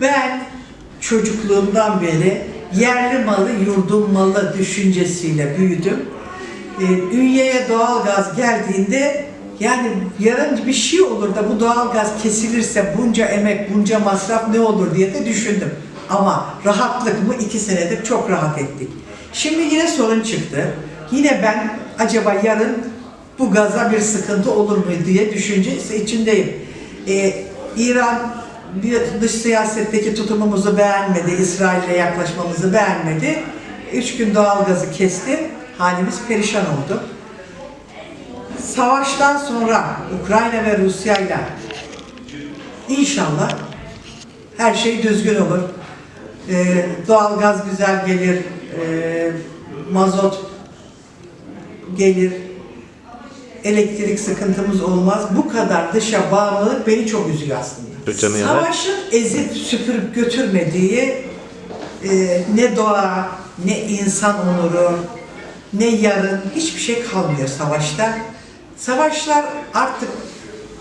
Ben çocukluğumdan beri yerli malı, yurdum malı düşüncesiyle büyüdüm. Ee, Ünye'ye doğalgaz geldiğinde yani yarın bir şey olur da bu doğalgaz kesilirse bunca emek, bunca masraf ne olur diye de düşündüm. Ama rahatlık mı? iki senedir çok rahat ettik. Şimdi yine sorun çıktı. Yine ben acaba yarın bu gaza bir sıkıntı olur mu diye düşüncesi içindeyim. Ee, İran dış siyasetteki tutumumuzu beğenmedi, İsrail'le yaklaşmamızı beğenmedi. Üç gün doğalgazı kesti, halimiz perişan oldu. Savaştan sonra Ukrayna ve Rusya'yla inşallah her şey düzgün olur. Ee, doğalgaz güzel gelir, ee, mazot gelir, elektrik sıkıntımız olmaz. Bu kadar dışa bağımlılık beni çok üzüyor aslında. Hocam ya. Savaşın ezip süpürüp götürmediği e, ne doğa, ne insan onuru, ne yarın hiçbir şey kalmıyor savaşta. Savaşlar artık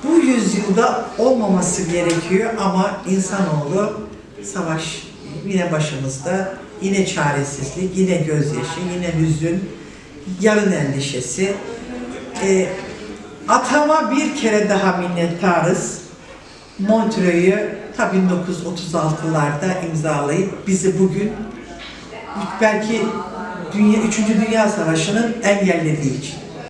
bu yüzyılda olmaması gerekiyor ama insanoğlu savaş yine başımızda, yine çaresizlik, yine gözyaşı, yine hüzün, yarın endişesi. E, atama bir kere daha minnettarız. Montreux'u ta 1936'larda imzalayıp bizi bugün belki Dünya, 3. Dünya Savaşı'nın engellediği için.